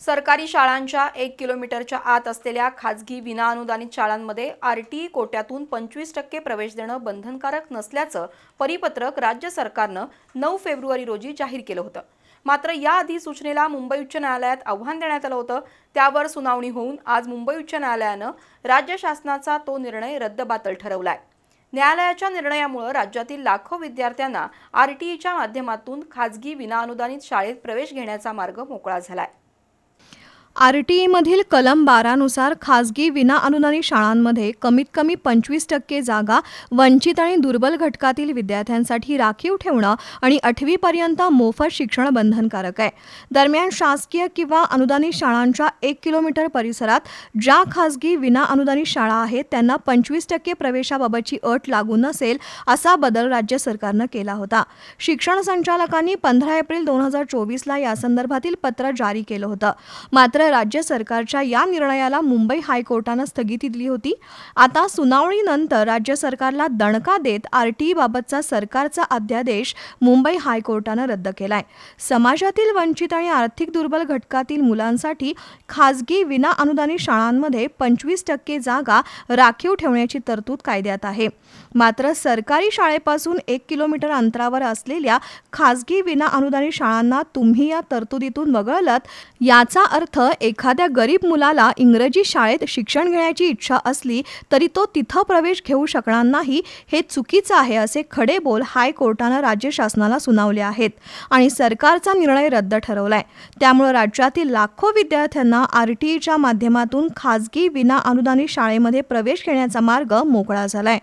सरकारी शाळांच्या एक किलोमीटरच्या आत असलेल्या खाजगी विनाअनुदानित शाळांमध्ये आरटीई कोट्यातून पंचवीस टक्के प्रवेश देणं बंधनकारक नसल्याचं परिपत्रक राज्य सरकारनं नऊ फेब्रुवारी रोजी जाहीर केलं होतं. मात्र या अधिसूचनेला मुंबई उच्च न्यायालयात आव्हान देण्यात आलं होतं. त्यावर सुनावणी होऊन आज मुंबई उच्च न्यायालयानं राज्य शासनाचा तो निर्णय रद्दबातल ठरवला आहे न्यायालयाच्या निर्णयामुळे राज्यातील लाखो विद्यार्थ्यांना आरटीईच्या माध्यमातून खाजगी विनाअनुदानित शाळेत प्रवेश घेण्याचा मार्ग मोकळा झाला आहे आर टी ईमधील कलम बारानुसार खासगी विनाअनुदानित शाळांमध्ये कमीत कमी पंचवीस टक्के जागा वंचित आणि दुर्बल घटकातील विद्यार्थ्यांसाठी राखीव ठेवणं आणि आठवीपर्यंत मोफत शिक्षण बंधनकारक आहे. दरम्यान शासकीय किंवा अनुदानित शाळांच्या एक किलोमीटर परिसरात ज्या खासगी विनाअनुदानित शाळा आहेत त्यांना पंचवीस टक्के प्रवेशाबाबतची अट लागू नसेल असा बदल राज्य सरकारनं केला होता. शिक्षण संचालकांनी पंधरा एप्रिल दोन हजार चोवीसला यासंदर्भातील पत्र जारी केलं होतं. मात्र राज्य सरकारच्या या निर्णयाला मुंबई हायकोर्टानं स्थगिती दिली होती. आता सुनावणीनंतर राज्य सरकारला दणका देत आरटीई बाबतचा सरकारचा अध्यादेश मुंबई हायकोर्टानं रद्द केलाय. समाजातील वंचित आणि आर्थिक दुर्बल घटकातील मुलांसाठी खासगी विना अनुदानित शाळांमध्ये पंचवीस टक्के जागा राखीव ठेवण्याची तरतूद कायद्यात आहे. मात्र सरकारी शाळेपासून एक किलोमीटर अंतरावर असलेल्या खासगी विना अनुदानित शाळांना तुम्ही या तरतुदीतून वगळलत याचा अर्थ एखाद्या गरीब मुलाला इंग्रजी शाळेत शिक्षण घेण्याची इच्छा असली तरी तो तिथं प्रवेश घेऊ शकणार नाही हे चुकीचं आहे असे खडे बोल हायकोर्टानं राज्य शासनाला सुनावले आहेत आणि सरकारचा निर्णय रद्द ठरवलाय. त्यामुळे राज्यातील लाखो विद्यार्थ्यांना आर टी ईच्या माध्यमातून खाजगी विना अनुदानित शाळेमध्ये प्रवेश घेण्याचा मार्ग मोकळा झालाय.